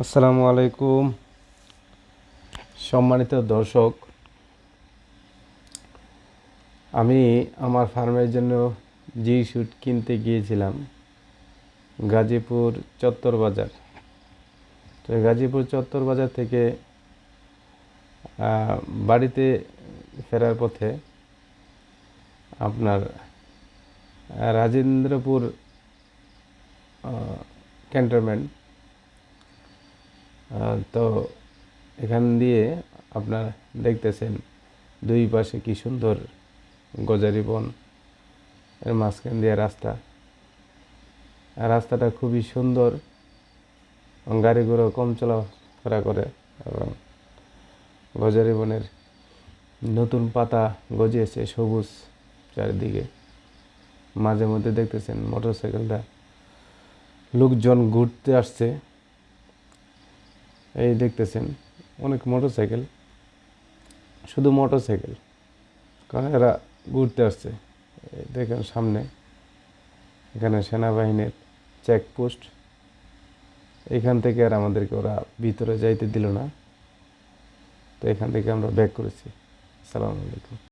আসসালামু আলাইকুম। সম্মানিত দর্শক, আমি আমার ফার্মের জন্য জি শুট কিনতে গিয়েছিলাম, গাজীপুর চত্বর বাজার। তো গাজীপুর চত্বর বাজার থেকে বাড়িতে ফেরার পথে আপনার রাজেন্দ্রপুর ক্যান্টনমেন্ট তো এখান দিয়ে আপনার দেখতেছেন দুই পাশে কি সুন্দর গজারি বন। এর মাঝখান দিয়ে রাস্তা। রাস্তাটা খুবই সুন্দর। এবং গাড়ি ঘোড়া কম চলাফেরা করে এবং গজারি বনের নতুন পাতা গজিয়েছে সবুজ চারিদিকে। মাঝে মধ্যে দেখতেছেন মোটরসাইকেলটা। লোকজন ঘুরতে আসছে। এই দেখতেছেন, অনেক মোটরসাইকেল শুধু মোটরসাইকেল কারণ এরা ঘুরতে আসছে? দেখেন সামনে, এখানে সেনাবাহিনীর চেকপোস্ট এখান থেকে আর আমাদেরকে ওরা ভিতরে যাইতে দিল না। তো এখান থেকে আমরা ব্যাক করেছি। সালাম আলাইকুম।